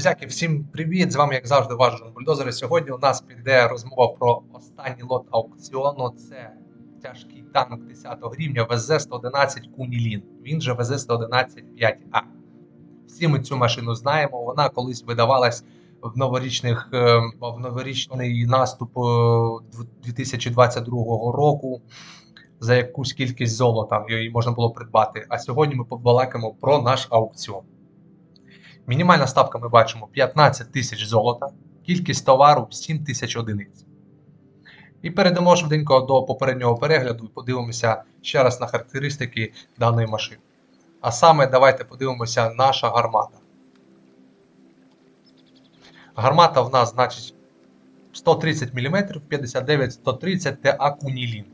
Друзяки, всім привіт! З вами, як завжди, ваш Жон Бульдозер. Сьогодні у нас піде розмова про останній лот аукціону. Це тяжкий танк 10 рівня ВЗ-111 Кунілін. Він же ВЗ-111 5А. Всі ми цю машину знаємо. Вона колись видавалась в новорічних е, в новорічний наступ е, 2022 року. За якусь кількість золота її можна було придбати. А сьогодні ми побалакаємо про наш аукціон. Мінімальна ставка ми бачимо 15 тисяч золота, кількість товару 7 тисяч одиниць. І перейдемо швиденько до попереднього перегляду і подивимося ще раз на характеристики даної машини. А саме, давайте подивимося наша гармата. Гармата в нас, значить, 130 мм, 59-130 ТА Кунілін.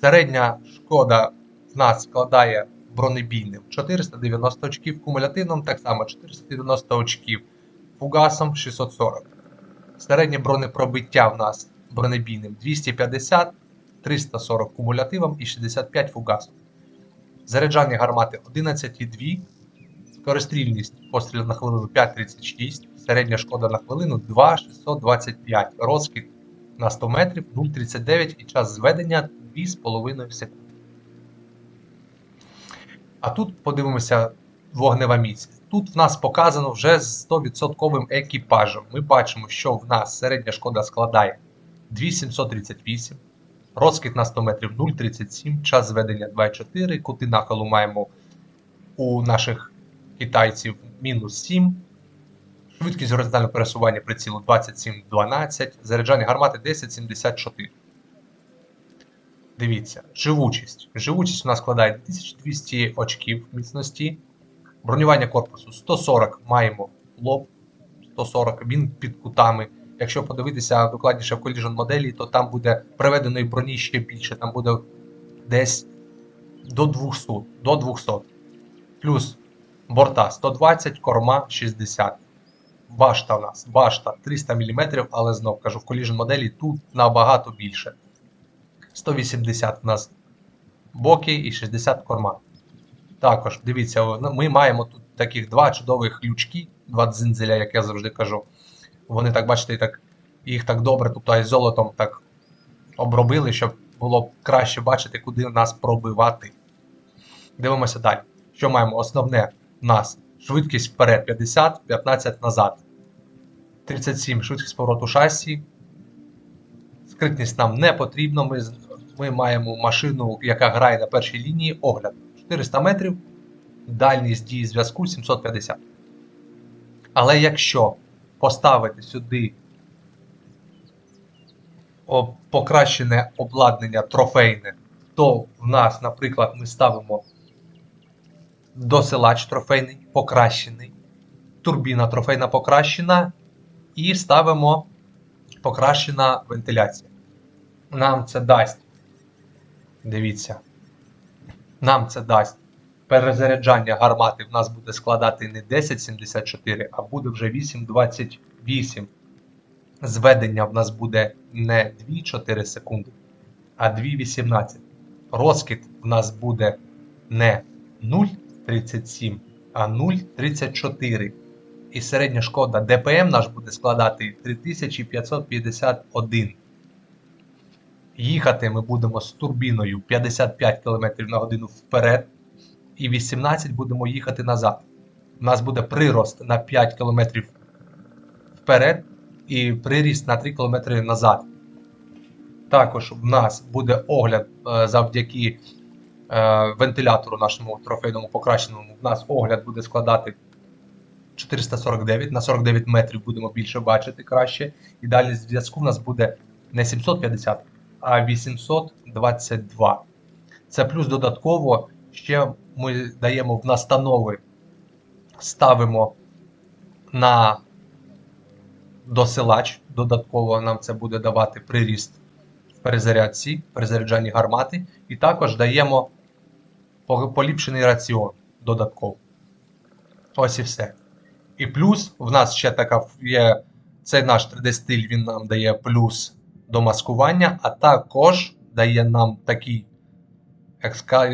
Середня шкода в нас складає бронебійним 490 очків, кумулятивним так само 490 очків, фугасом 640. Середнє бронепробиття в нас бронебійним 250, 340 кумулятивом і 65 фугасом. Заряджання гармати 11,2, скорострільність пострілів на хвилину 5,36, середня шкода на хвилину 2,625, розкид на 100 метрів 0,39 і час зведення 2,5 секунди. А тут подивимося вогнева міць. Тут в нас показано вже з 100% екіпажем. Ми бачимо, що в нас середня шкода складає 2738, розкид на 100 метрів 0,37, час зведення 2,4, кути нахилу маємо у наших китайців мінус 7. Швидкість горизонтального пересування прицілу 27,12, заряджання гармати 10,74. Дивіться, живучість. Живучість у нас складає 2200 очків міцності. Бронювання корпусу 140 маємо лоб 140, він під кутами. Якщо подивитися докладніше в Collision моделі, то там буде приведеної броні ще більше, там буде десь до 200. До 200. Плюс борта 120, корма 60. Башта у нас. Башта 300 мм, але знов кажу, в Collision моделі тут набагато більше. 180 у нас боки і 60 корма. Також, дивіться, ми маємо тут таких два чудових ключки, два дзинзеля, як я завжди кажу. Вони так, бачите, так, їх так добре, тобто із золотом так обробили, щоб було краще бачити, куди нас пробивати. Дивимося далі. Що маємо? Основне у нас швидкість вперед 50, 15 назад. 37 швидкість повороту шасі. Скритність нам не потрібно. Ми ми маємо машину, яка грає на першій лінії огляд. 400 метрів, дальність дії зв'язку 750. Але якщо поставити сюди покращене обладнання трофейне, то в нас, наприклад, ми ставимо досилач трофейний, покращений, турбіна трофейна покращена, і ставимо покращена вентиляція. Нам це дасть Дивіться. Нам це дасть перезаряджання гармати в нас буде складати не 10,74, а буде вже 8,28. Зведення в нас буде не 2,4 секунди, а 2,18. Розкид в нас буде не 0,37, а 0,34. І середня шкода ДПМ наш буде складати 3551. Їхати ми будемо з турбіною 55 км на годину вперед, і 18 будемо їхати назад. У нас буде прирост на 5 км вперед і приріст на 3 км назад. Також в нас буде огляд е, завдяки е, вентилятору нашому трофейному покращеному. У нас огляд буде складати 449 на 49 метрів будемо більше бачити краще. І дальність зв'язку в нас буде не 750 а 822. Це плюс додатково ще ми даємо в настанови, ставимо на досилач. Додатково нам це буде давати приріст в перезарядці, перезаряджанні гармати. І також даємо поліпшений раціон додатково. Ось і все. І плюс в нас ще така є цей наш 3D-стиль, він нам дає плюс до маскування, а також дає нам такий,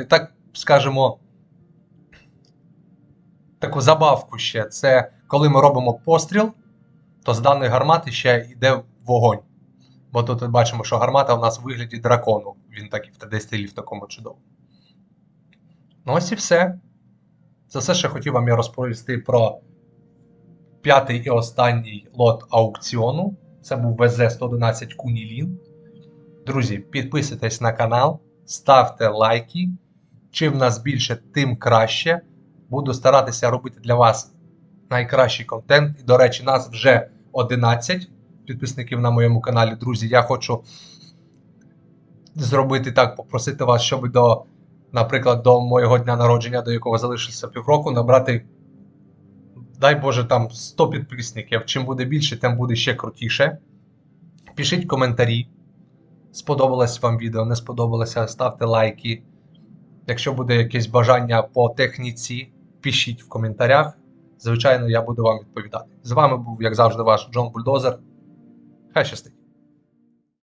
так скажемо, таку забавку ще. Це коли ми робимо постріл, то з даної гармати ще йде вогонь. Бо тут бачимо, що гармата у нас в вигляді дракону. Він так і в 3D стилі в такому чудовому. Ну ось і все. Це все, що хотів вам я розповісти про п'ятий і останній лот аукціону. Це був ВЗ-111 Кунілін. Друзі, підписуйтесь на канал, ставте лайки. Чим нас більше, тим краще. Буду старатися робити для вас найкращий контент. І, до речі, нас вже 11 підписників на моєму каналі. Друзі, я хочу зробити так, попросити вас, щоб до, наприклад, до моєго дня народження, до якого залишилося півроку, набрати, дай Боже, там 100 підписників. Чим буде більше, тим буде ще крутіше. Пишіть коментарі. Сподобалось вам відео, не сподобалося, ставте лайки. Якщо буде якесь бажання по техніці, пишіть в коментарях. Звичайно, я буду вам відповідати. З вами був, як завжди, ваш Джон Бульдозер. Хай щастить!